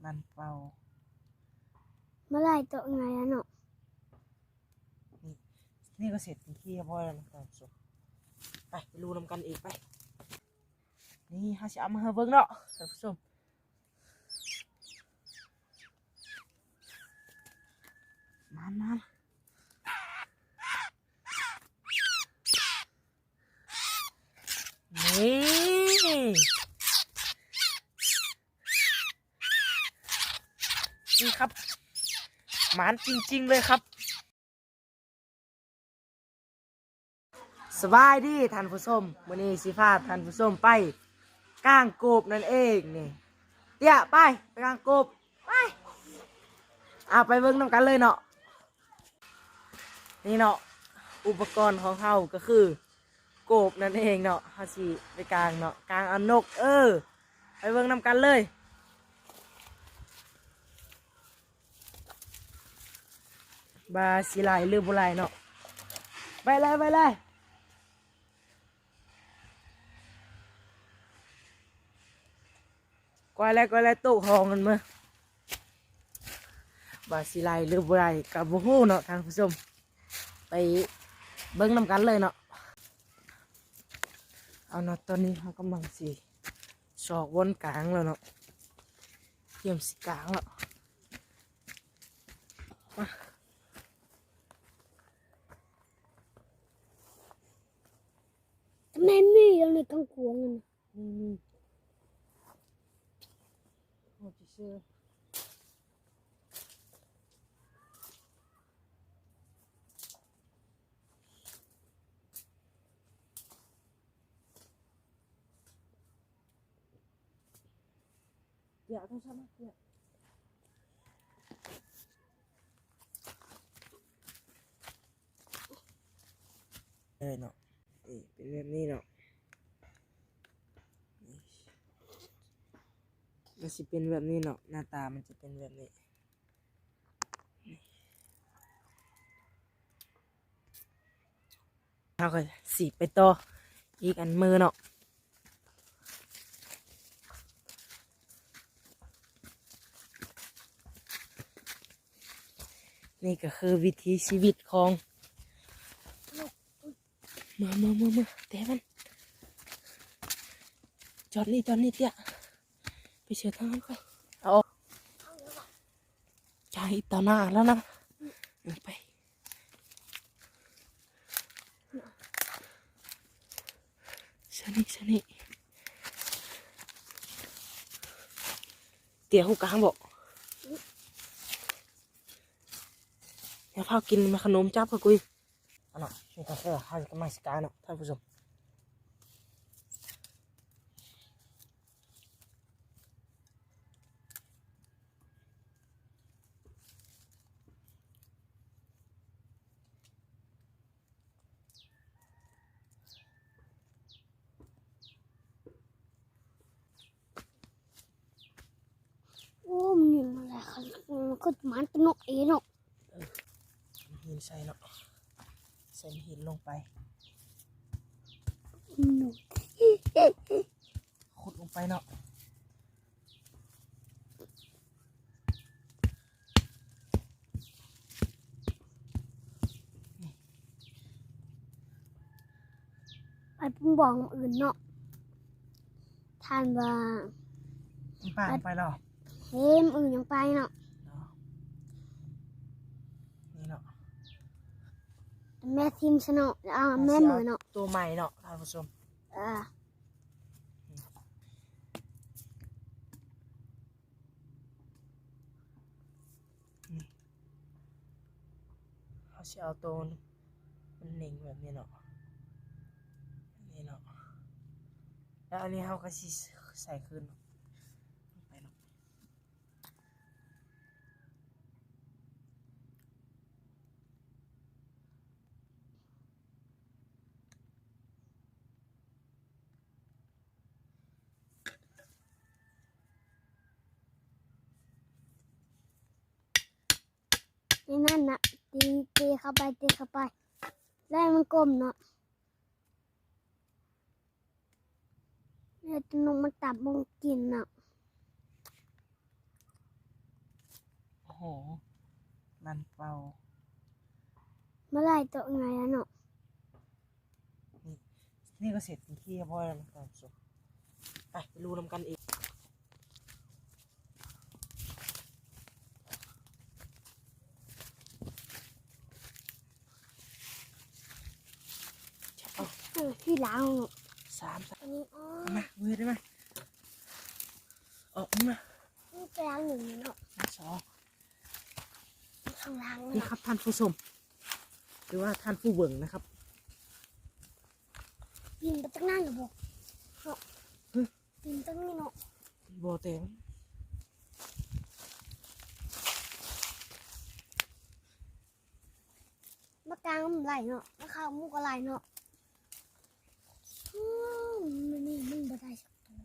หลันเป่าเมื่อไหรตัวไงอะเนาะนี่ก็เสร็จเป็นที่เรียบร้อยแล้วนะท่านผู้ชมไปไปดูนำกันอีกไป นี่ฮาสิเอามาให้เบิ่งเนาะท่านผู้ชมมามานี่นี่ครับ หมานจริง ๆ เลยครับ สบายดีท่านผู้ชมมื้อนี้สิพาท่านผู้ชมไปก้างกบนั่นเองนี่เดี๋ยวไปไปก้างกบไปเอาไปเบิ่งนำกันเลยเนาะนี่เนาะอุปกรณ์ของเฮาก็คือ โกบนั่นเองเนาะฮาสิไปกางเนาะกางเอานก เออ ไปเบิ่งนำกันเลย บาสิไหลหรือบ่ไหลเนาะไปเลยไปเลยกว่าแล้วก็แล้วตู้ห้องกันมาบาสิไลหรือบ่ไรกับบ่ฮู้เนาะท่านผู้ชม ไปเบิ่งนำกันเลยเนาะเอาเนาะตอนนี้เขากำลังสิสอกวนกลางแล้วเนาะเตรียมสิกลางแล้วมา ทำไม มีอยู่ในกังขวงอะน่ะอืมโอ้จิเมันจะเป็นแบบนี้เนาะหน้าตามันจะเป็นแบบนี้เราก็สีไปต่ออีกอันมือเนาะนี่ก็คือวิถีชีวิตของมามามามาแต่มันจอดนี่จอดนี่เตี้ย ไปเชื่อทางนั้นก่อนเอาใจต่อหน้าแล้วนะไปชนิชนิเตี๋ยวหูกลางบอกเดี๋ยวพากินมาขนมจับกับกุยเอันน่ะช่วยกันเถอะให้กำลังสกายเนาะท่านผู้ชม โอ้มันนี่มาแล้วค่ะมัน ก็มันเป็นนกเองเนาะหินใส่เนาะใส่หินลงไปนกขุดลงไปเนาะไปปุ้งบอกอื่นเนาะทานว่ามันป่าลงไปแล้วเฮ้มอื่นยังไปเนาะ เนาะนี่เนาะ แม่ทิมสนอเอาแม่มือเนาะตัวใหม่เนาะท่านผู้ชมอ่าเขาจะเอาตัวมันหนิงแบบนี้เนาะนี่เนาะแล้วอันนี้เขาก็สิใส่ขึ้น นั่นนะตีตีเข้าไปตีเข้าไปแล้วมันกลมเนาะแล้วยจนงมันตับมงกินเนาะโอ้โห มันเป่าเมื่อไรตัวไงอะเนาะนี่ก็เสร็จที่พ่อแล้วมันควาสุดไปรู้นำกันอีก ล้างเนาะสามสามอันนี้อ๋อเอามาเว้ยได้ไหมออกมานี่ไปล้างหนึ่งเนาะสองข้างล่างนี่เนาะครับท่านผู้ชมหรือว่าท่านผู้เบิ่งนะครับยินไปตั้งนานหรือบอกเนาะยินตั้งนี่เนาะโบเตงมากลางมันไหลเนาะมาข้าวมุกอะไรเนาะอื มมันนี่มันบ่ได้สักตัว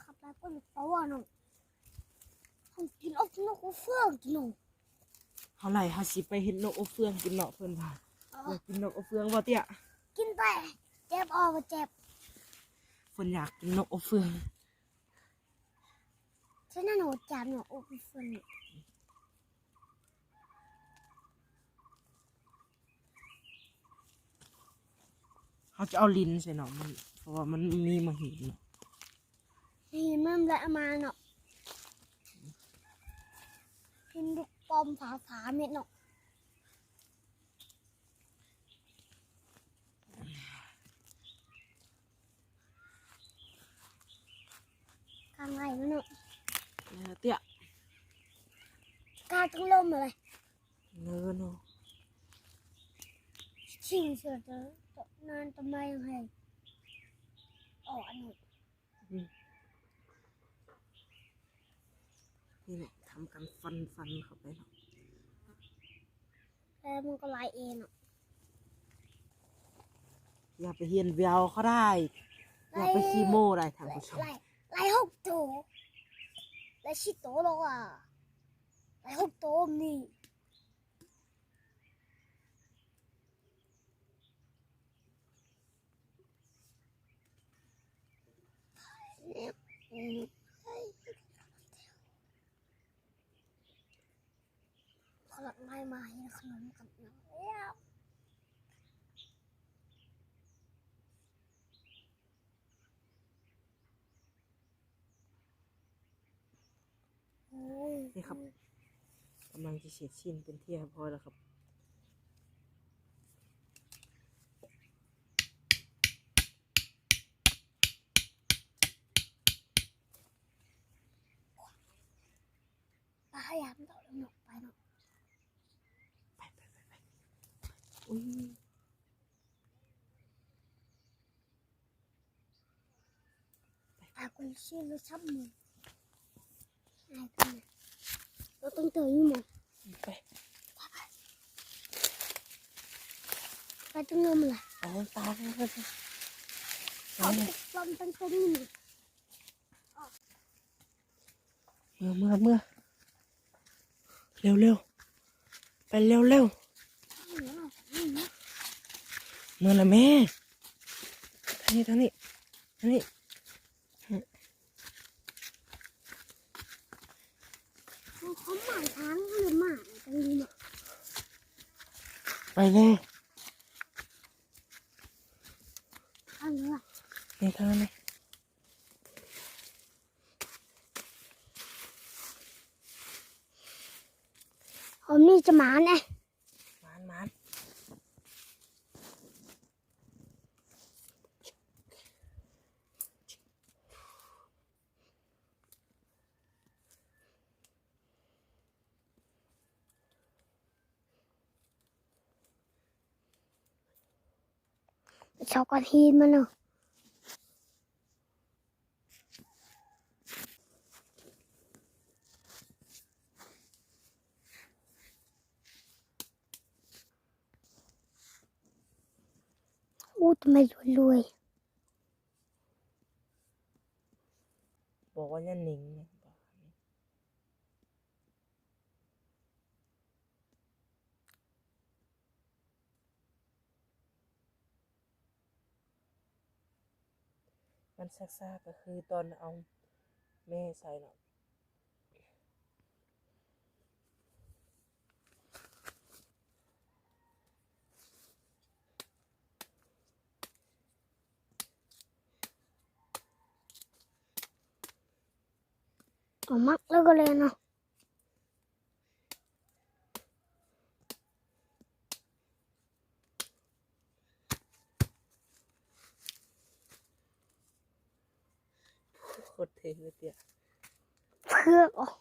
ขับไปก็มีตัวเนาะเขากินออกนกเฟืองกินเนาะเท่าไหร่ฮาสิไปเห็นนกอบเฟืองกินเนาะเพื่นว่าอยากกินนกอบเฟืองบ่เตี้ยกินไปเจ็บออกมาเจ็บเพื่นอยากกินนกอบเฟืองฉันน่ะหนูจับหนูโอ้ยเฟือง เนี่ยเขาจะเอาลิ้นใส่เนาะมันเพราะว่ามันมีมาหินเนาะนี่มันละมาเนาะกินลูกปอมฝาฝาๆเม็ดเนาะกลางไรมันเนาะเออเตี้ยกลางต้องลมอะไรเนินเนาะชิงเสือเจอ นานทำไมยังไงอ๋ออันนี้นี่แหละทำกันฟันฟันเข้าไปเนาะแล้วมันก็ลายเองเนาะอย่าไปเฮียนเวียวเขาได้ อย่าไปขี้โม่ได้ท่านผู้ชมลายลายหกตัวลายชิโตหรอกอะลายหกตัวนี่ ผลไม้มาให้ขนมกับน้ำแล้วนี่ครับกำลังจะเสร็จสิ้นเป็นที่เรียบร้อยแล้วครับ ปลาพยายามต่อหนกไปเนาะ ไปไปไปไปอุ้ย ปลาคน ชื่อรถชับมือไอ้กันนะเราต้องเจออยู่หมดไปไปต้องนมอะไรเอาตาไปไปไปเอาลมเป็นเป็นนี่หมดเมื่อเมื่อเมื่อเร็วเร็วไปเร็วเร็วเมื่อละแม่ท่างนี้ท่างนี้ท่างนี้ เขาหมายทางหรือหมายตรงนี้เนาไปเลยทางนี้ว่ะนี่ทางนี้ผมนี่จะหมาเนี่ยมานมานชอบกันทีนมันเนาะอู้ทำไมรวย บอกว่าอย่าหนิงนะบอก มันซักซาก็คือตอนเอาแม่ใส่เนาะเอามักแล้วก็เลยเนาะ โค ตรเท่เลยเตี้ย เพือกออก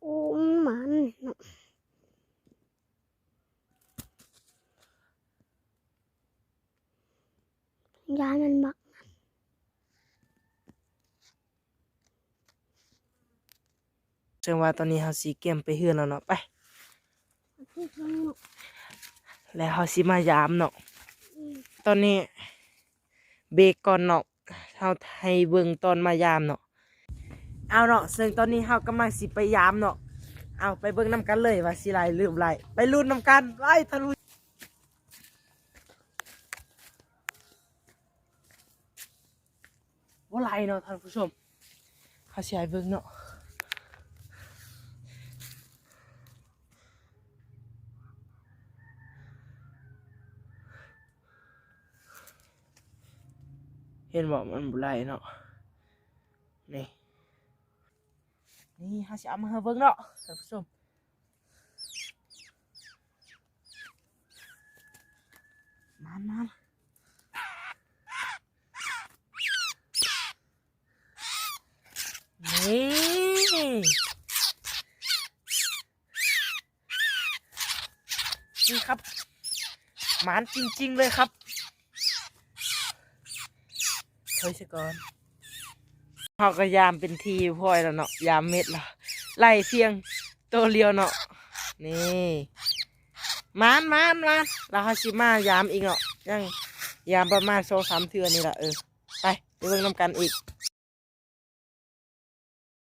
โอ้มันเนาะ ยายมันบักเชิงว่าตอนนี้เฮาสิเกมไปเฮือนแล้วเนาะไปที่ตรงเนาะแล้วเฮาสิมายามเนาะ ตอนนี้เบรกก่อนเนาะเฮาให้เบิ่งตอนมายามเนาะ เอาเนาะซึ่งตอนนี้เฮากำลังสิไปยามเนาะ เอาไปเบิ่งนํกันเลยว่าสิไหลหรือบ่ไหลไปลุ้นนํกันไว้ทะลุ บ่ไหลเนาะท่านผู้ชมเฮาสิให้เบิ่งเนาะเห็นบอกมันบุไรเนาะนี่นี่ฮาสิเอามาเบิ่งเนาะท่านผู้ชมมามา นี่นี่ครับ หมานจริง ๆ เลยครับเฮ้ยสก่อนเขาก็ยามเป็นทีพอยแล้วเนาะยามเม็ดละไล่เพียงตัวเลียวเนาะนี่มานมานมานเราฮาชิมายามอีกเนาะยังยามประมาณสองสามเทือนี่แหละเออไปไปเบิ่งน้ำกันอีก